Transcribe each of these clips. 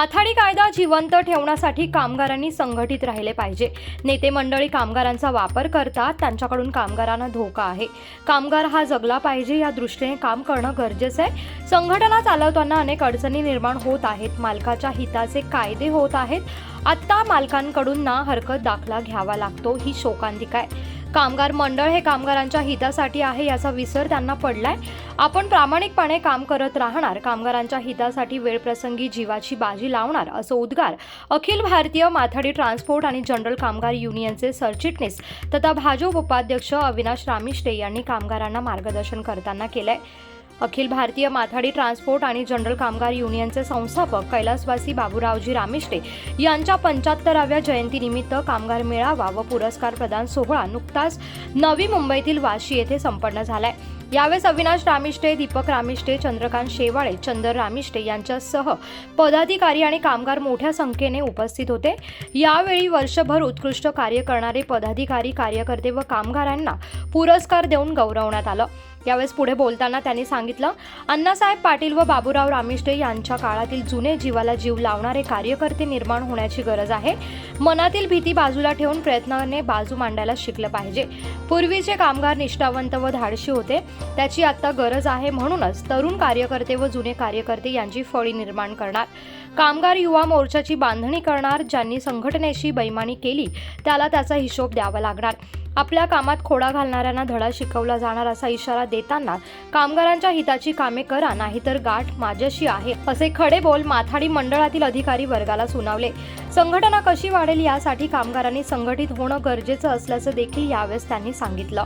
माथाडी कायदा जिवंत ठेवण्यासाठी कामगारांनी संघटित राहिले पाहिजे. नेते मंडळी कामगारांचा वापर करतात त्यांच्याकडून कामगारांना धोका आहे. कामगार हा जगला पाहिजे या दृष्टीने काम करणं गरजेचं आहे. संघटना चालवताना अनेक अडचणी निर्माण होत आहेत. मालकाच्या हिताचे कायदे होत आहेत. आत्ता मालकांकडून ना हरकत दाखला घ्यावा लागतो ही शोकांतिका आहे. कामगार मंडळ हे कामगारांच्या हितासाठी आहे याचा विसर त्यांना पडलाय. आपण प्रामाणिकपणे काम करत राहणार कामगारांच्या हितासाठी वेळप्रसंगी जीवाची बाजी लावणार असं उद्गार अखिल भारतीय माथाडी ट्रान्सपोर्ट आणि जनरल कामगार युनियनचे सरचिटणीस तथा भाजप उपाध्यक्ष अविनाश रामिष्टे यांनी कामगारांना मार्गदर्शन करताना केलंय. अखिल भारतीय माथाडी ट्रान्सपोर्ट आणि जनरल कामगार युनियनचे संस्थापक कैलासवासी बाबूरावजी रामिष्टे यांच्या पंच्याहत्तराव्या जयंतीनिमित्त कामगार मेळावा व पुरस्कार प्रदान सोहळा नुकताच नवी मुंबईतील वाशी येथे संपन्न झालाय. यावेळेस अविनाश रामिष्टे दीपक रामिष्टे चंद्रकांत शेवाळे चंदर रामिष्टे यांच्यासह पदाधिकारी आणि कामगार मोठ्या संख्येने उपस्थित होते. यावेळी वर्षभर उत्कृष्ट कार्य करणारे पदाधिकारी कार्यकर्ते व कामगारांना पुरस्कार देऊन गौरवण्यात आलं. यावेळेस पुढे बोलताना त्यांनी सांगितलं अण्णासाहेब पाटील व बाबूराव रामिष्टे यांच्या काळातील जुने जीवाला जीव लावणारे कार्यकर्ते निर्माण होण्याची गरज आहे. मनातील भीती बाजूला ठेवून प्रयत्नाने बाजू मांडायला शिकलं पाहिजे. पूर्वीचे कामगार निष्ठावंत व धाडशी होते. त्याची आता गरज आहे म्हणूनच तरुण कार्यकर्ते व जुने कार्यकर्ते यांची फळी निर्माण करणार. कामगार युवा मोर्चाची बांधणी करणार ज्यांनी संघटनेशी बैमानी केली त्याला त्याचा हिशोब द्यावा लागणार. आपल्या कामात खोडा घालणाऱ्यांना धडा शिकवला जाणार असा इशारा देताना कामगारांच्या हिताची कामे करा नाहीतर गाठ माझ्याशी आहे असे खडे बोल माथाडी मंडळातील अधिकारी वर्गाला सुनावले. संघटना कशी वाढेल यासाठी कामगारांनी संघटित होणं गरजेचं असल्याचं देखील यावेळेस त्यांनी सांगितलं.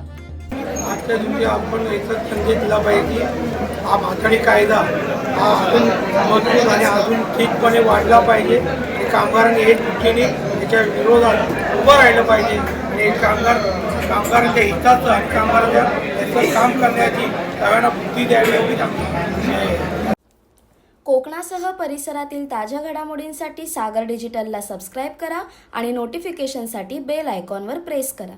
आजच्या दिवशी आपण एकच संदेश दिला पाहिजे की हा माथाडी कायदा हा अजून मजबूत आणि अजून ठीकपणे वाढला पाहिजे. कामगारांनी हे दृष्टीने याच्या विरोधात उभं राहिलं पाहिजे. आणि कामगार कामगारांच्या हिताचं आणि कामगारांच्या याचं काम करण्याची सगळ्यांना बुद्धी द्यावी एवढी आमची कोकणासह परिसरातील ताज्या घडामोडींसाठी सागर डिजिटलला सबस्क्राईब करा आणि नोटिफिकेशनसाठी बेल आयकॉनवर प्रेस करा.